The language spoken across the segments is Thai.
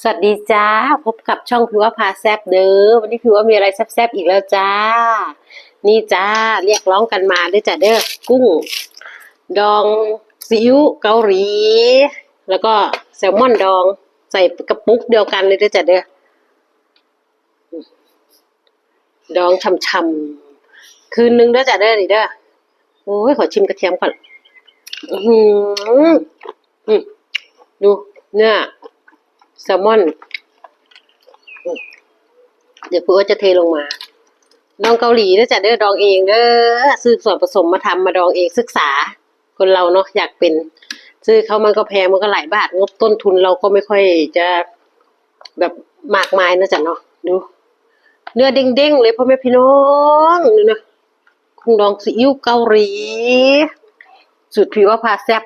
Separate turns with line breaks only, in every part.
สวัสดีจ้า พบกับช่องพิวว่าพาแซบเด้อวันนี้พิวว่ามีอะไรแซบๆอีกแล้วจ้า นี่จ้าเรียกร้องกันมาด้วยจ้าเด้อกุ้ง ดองซีอิ๊วเกาหลี แล้วก็แซลมอนดองใส่กระปุกเดียวกันเลยด้วยจ้าเด้อดองช่ำๆคืนนึงด้อจ้าเด้อนี่เด้อโอ้ยขอชิมกระเทียมก่อนอืมดูเนื้อ แซลมอน เดี๋ยวพูว่าจะเทลงมา ดองเกาหลีนะจ๊ะเด้อดองเองเด้อซื้อส่วนผสมมาทำมาดองเองศึกษา คนเราเนาะอยากเป็น ซื้อเขามันก็แพงมันก็หลายบาทงบต้นทุนเราก็ไม่ค่อยจะแบบมากมายนะจ๊ะเนาะดู เนื้อเด้งๆเลยพ่อแม่พี่น้องดูนะคุ้งดองซีอิ๊วเกาหลีสูตรผิว่าพาแซบ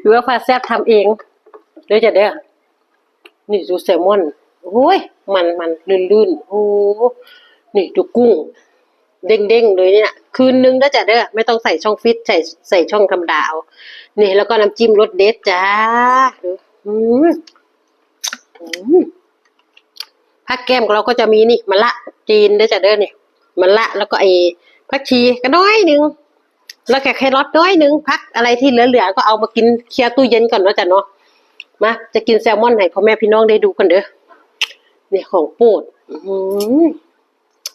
ผิวว่าพาแซบทำเอง เดี๋ยวจะเด้อนี่ดูแซลมอนโอ้ยมันมันลื่นๆโอ้นี่ดูกุ้ง เด้งๆเลยเนี่ย คืนนึงเด้จ้ะเด้อไม่ต้องใส่ช่องฟิตใส่ใส่ช่องธรรมดาเอานี่แล้วก็น้ำจิ้มรสเด็ดจ้าอืมอืมผักแก้มเราก็จะมีนี่มะละจีนเด้จ้ะเด้อเนี่ยมะละแล้วก็ไอ้ผักชีก็น้อยหนึ่งแล้วแกแครอทน้อยหนึ่งพักอะไรที่เหลือๆก็เอามากินเคลียร์ตู้เย็นก่อนเนาะจ้ะเนาะ มาจะกินแซลมอนให้พ่อแม่พี่น้องได้ดูกันเด้อเนี่ยของโปรดอื้อหือ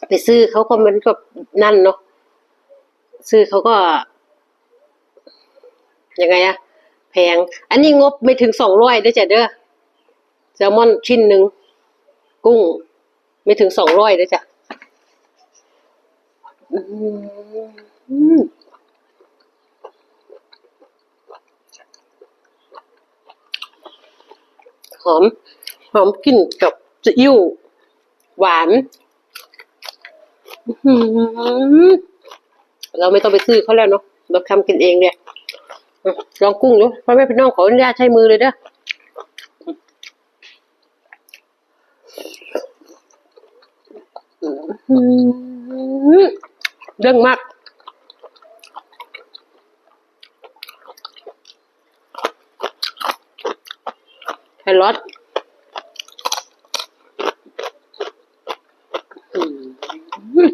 ไปซื้อเขาก็มันก็นั่นเนาะซื้อเขาก็ยังไงอะแพง อันนี้งบไม่ถึงสองร้อยด้วยจ้ะเด้อแซลมอนชิ้นหนึ่งกุ้ง ไม่ถึงสองร้อยด้วยจ้ะอื้อ หอม หอมกลิ่นกับซีอิ๊วหวานเราไม่ต้องไปซื้อเขาแล้วเนาะเราทำกินเองเนี่ยลองกุ้งดูพ่อแม่พี่น้องขออนุญาตใช้มือเลยเด้อเรื่องมาก แค รอทอืม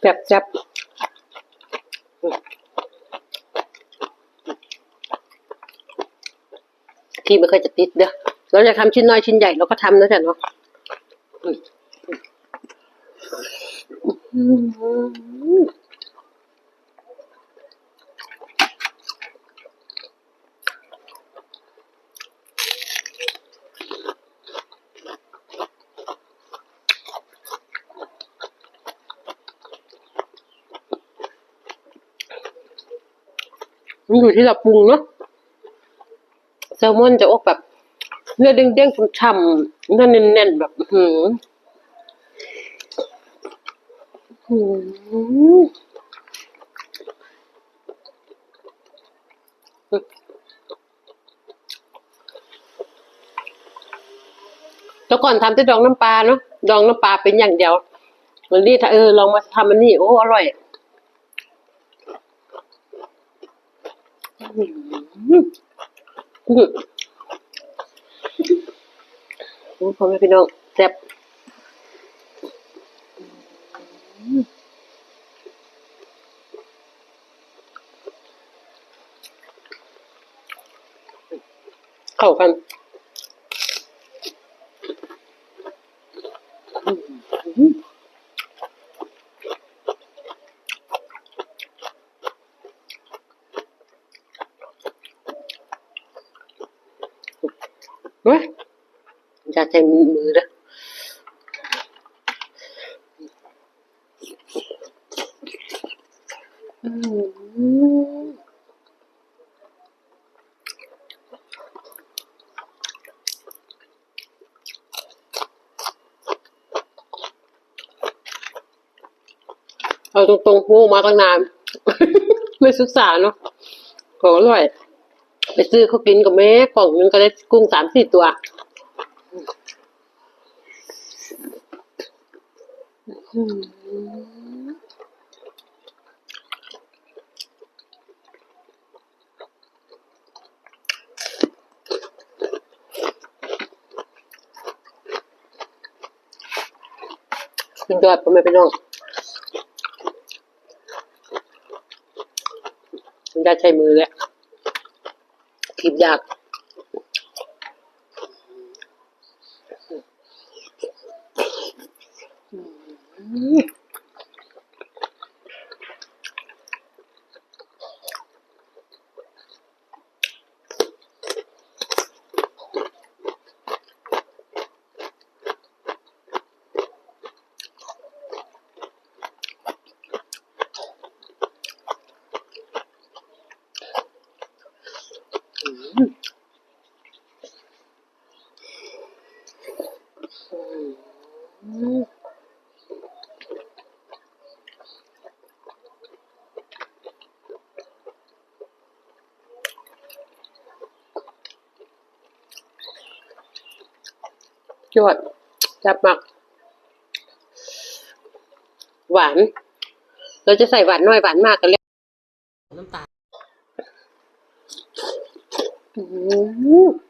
แซ่บแซ่บที่ไม่เคยจะติดเด้อเราจะทำชิ้นน้อยชิ้นใหญ่เราก็ทำนะจ๊ะเนาะ มันอยู่ที่เราปรุงเนาะแซลมอนจะออกแบบเนื้อเด้งๆฉ่ำๆเนื้อแน่นๆแบบหือ หแล้วก่อนทำที่ดองน้ำปลาเนาะดองน้ำปลาเป็นอย่างเดียววันนี้ถ้าเออลองมาทำอันนี้โอ้อร่อยกุ้งโอ้พ่อแม่พี่น้องแซ่บ เข้ากันเว้ยอย่าใช้มือเด้ออืม เอาตรงๆหูมาตั้งนาน ไม่ศึกษาเนาะของอร่อย ไปซื้อเขากินกับแม่กล่องนึงก็ได้กุ้งสามสี่ตัวสุดยอดพ่อแม่เป็นยอง คุณยายใช้มือแล้วขีบยาก ยอดจับมากหวาน เราจะใส่หวานน้อยหวานมากกันเลย น้ำตาล